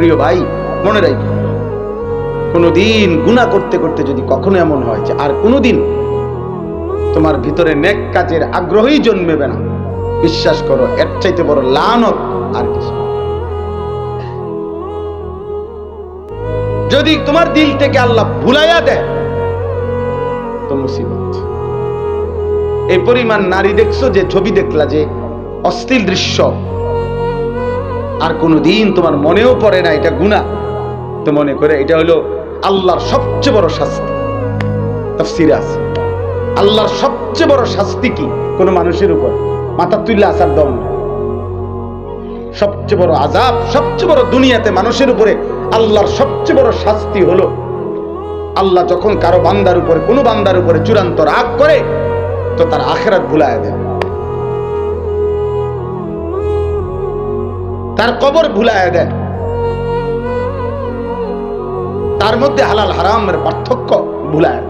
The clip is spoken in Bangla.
প্রিয় ভাই, মনে রাখো, কোনোদিন গুণা করতে করতে যদি কখনো এমন হয় যে আর কোনোদিন তোমার ভিতরে নেক কাজের আগ্রহই জন্মেবে না, বিশ্বাস করো, এর চাইতে বড় লানত আর কিছু যদি তোমার দিল থেকে আল্লাহ ভুলাইয়া দেয়, তো মুসিবত। এই পরিমাণ নারী দেখছ যে ছবি দেখলা যে অশ্লীল দৃশ্য আর কোনোদিন তোমার মনেও পড়ে না, এটা গুণা তো মনে করে এটা হলো আল্লাহর সবচেয়ে বড় শাস্তি। তাফসিরে আছে। আল্লাহর সবচেয়ে বড় শাস্তি কি? কোনো মানুষের উপর। মাথা তুললে আসার দম সবচেয়ে বড় আজাব সবচেয়ে বড় দুনিয়াতে মানুষের উপরে আল্লাহর সবচেয়ে বড় শাস্তি হলো আল্লাহ যখন কারও বান্দার উপরে, কোনো বান্দার উপরে চূড়ান্ত রাগ করে, তো তার আখেরাত ভুলায় দেয় তার কবর ভুলায় দেয়। তার মধ্যে হালাল হারামের পার্থক্য ভুলায়